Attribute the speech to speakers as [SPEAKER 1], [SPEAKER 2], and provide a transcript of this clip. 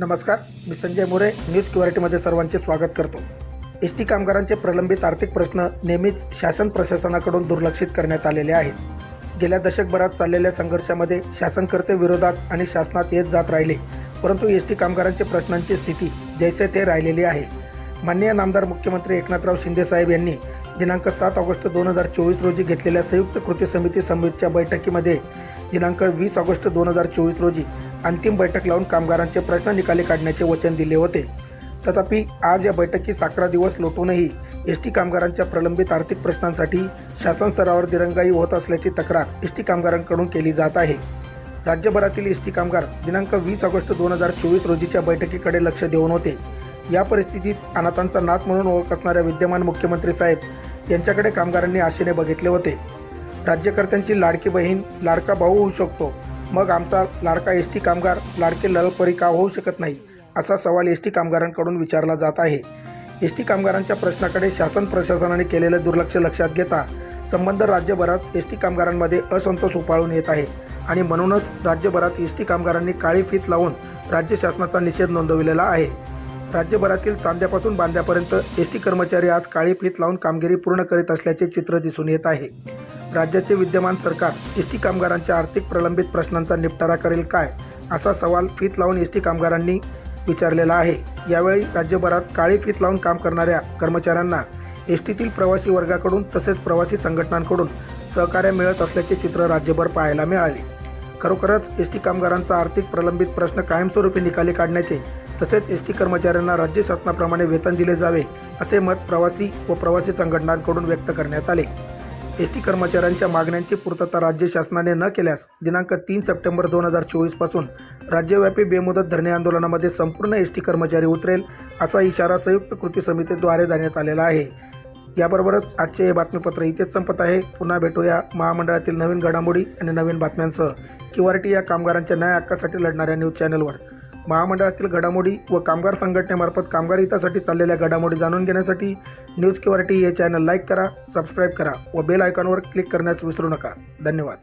[SPEAKER 1] नमस्कार मी संजय मोरे न्यूज क्युरिटीमध्ये सर्वांचे स्वागत करतो. एस टी कामगारांचे प्रलंबित आर्थिक प्रश्न नेहमीच शासन प्रशासनाकडून दुर्लक्षित करण्यात आलेले आहेत. गेल्या दशकभरात चाललेल्या संघर्षामध्ये शासनकर्ते विरोधात आणि शासनात येत जात राहिले परंतु एस टी कामगारांचे प्रश्नांची स्थिती जैसे ते राहिलेली आहे. माननीय नामदार मुख्यमंत्री एकनाथराव शिंदेसाहेब यांनी दिनांक सात ऑगस्ट दोन हजार चोवीस रोजी घेतलेल्या संयुक्त कृती समिती समितीच्या बैठकीमध्ये दिनांक वीस ऑगस्ट दोन हजार चोवीस रोजी अंतिम बैठक लावून कामगारांचे प्रश्न निकाली काढण्याचे वचन दिले होते. तथापि आज या बैठकीस अकरा दिवस लोटूनही एस टी कामगारांच्या प्रलंबित आर्थिक प्रश्नांसाठी शासन स्तरावर दिरंगाई होत असल्याची तक्रार एस टी कामगारांकडून केली जात आहे. राज्यभरातील एस टी कामगार दिनांक वीस ऑगस्ट दोन हजार चोवीस रोजीच्या बैठकीकडे लक्ष देऊन होते. या परिस्थितीत अनाथांचा नाथ म्हणून ओळख असणाऱ्या विद्यमान मुख्यमंत्री साहेब यांच्याकडे कामगारांनी आशेने बघितले होते. राज्यकर्त्यांची लाडकी बहीण लाडका भाऊ होऊ शकतो. मग आमचा लाडका एस टी कामगार लाडके लळपरी का होऊ शकत नाही असा सवाल एस टी कामगारांकडून विचारला जात आहे. एस टी कामगारांच्या प्रश्नाकडे शासन प्रशासनाने केलेलं दुर्लक्ष लक्षात घेता संबंध राज्यभरात एस टी कामगारांमध्ये असंतोष उपाळून येत आहे आणि म्हणूनच राज्यभरात एस टी कामगारांनी काळी फीत लावून राज्य शासनाचा निषेध नोंदविलेला आहे. राज्यभरातील चांद्यापासून बांद्यापर्यंत एस टी कर्मचारी आज काळी फीत लावून कामगिरी पूर्ण करीत असल्याचे चित्र दिसून येत आहे. राज्याचे विद्यमान सरकार एस टी कामगारांच्या आर्थिक प्रलंबित प्रश्नांचा निपटारा करेल काय असा सवाल फीत लावून एस टी कामगारांनी विचारलेला आहे. यावेळी राज्यभरात काळी फीत लावून काम करणाऱ्या कर्मचाऱ्यांना एस टीतील प्रवासी वर्गाकडून तसेच प्रवासी संघटनांकडून सहकार्य मिळत असल्याचे चित्र राज्यभर पाहायला मिळाले. खरोखरच एस टी कामगारांचा आर्थिक प्रलंबित प्रश्न कायमस्वरूपी निकाली काढण्याचे तसेच एस टी कर्मचाऱ्यांना राज्य शासनाप्रमाणे वेतन दिले जावे असे मत प्रवासी व प्रवासी संघटनांकडून व्यक्त करण्यात आले. एस टी कर्मचाऱ्यांच्या मागण्यांची पूर्तता राज्य शासनाने न केल्यास दिनांक तीन सप्टेंबर दोन हजार चोवीसपासून राज्यव्यापी बेमुदत धरणे आंदोलनामध्ये संपूर्ण एस टी कर्मचारी उतरेल असा इशारा संयुक्त कृती समितीद्वारे देण्यात आलेला आहे. याबरोबरच आजचे हे बातमीपत्र इथेच संपत आहे. पुन्हा भेटूया महामंडळातील नवीन घडामोडी आणि नवीन बातम्यांसह. किवारटी या कामगारांच्या न्याय हक्कासाठी लढणाऱ्या न्यूज चॅनलवर. महामंडळातील घडामोडी व कामगार संघटनेमार्फत कामगार हितासाठी चाललेल्या घडामोडी जाणून घेण्यासाठी न्यूज किवारटी हे चॅनल लाईक करा सबस्क्राईब करा व बेल आयकॉनवर क्लिक करण्यास विसरू नका. धन्यवाद.